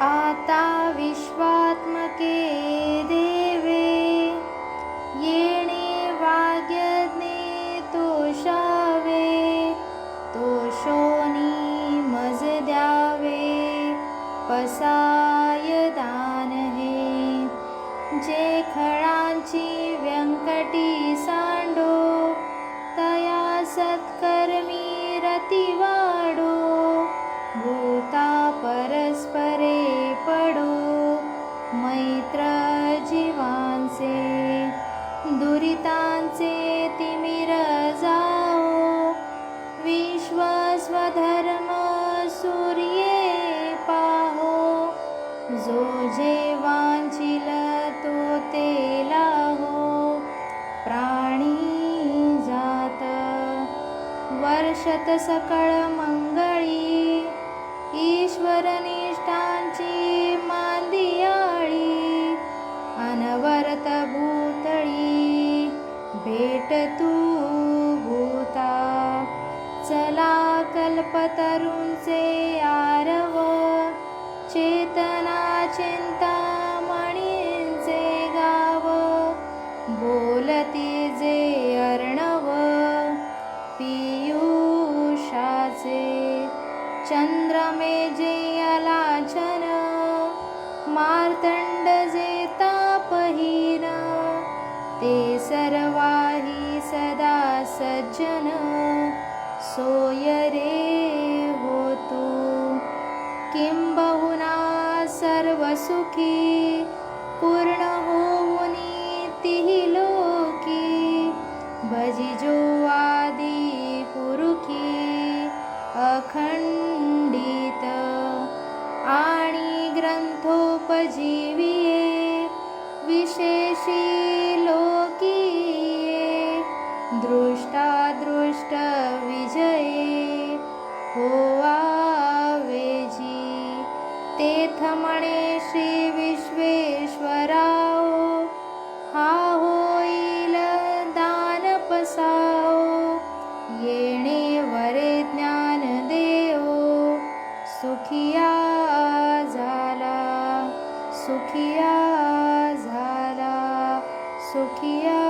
आता विश्वात्मके देवे येणे वाग्यज्ञे तोषावे तोषोनी मज द्यावे पसाय दान हे. जे खळांची व्यंकटी सांडो तया सत्कर्मी रती वर्षत सकळ मंगळी. ईश्वर निष्ठांची मांदियाळी अनवरत भूतळी भेट तू भूता. चला कल्पतरुंचे आरव. जयलाजन मार्तण्डजे तापहीन ते सर्वाहि सदा सज्जन सोयरे होतु किं बहुना सर्वसुखी पूर्णो आणि ग्रंथोपजीविये विशेषी लोकीये दृष्टादृष्ट विजये होवावेजी तेथ म्हणे श्री विश्वेश्वराओ हा होईल दान पसाओ येणे वरे ज्ञान देओ सुखिया झाला सुखिया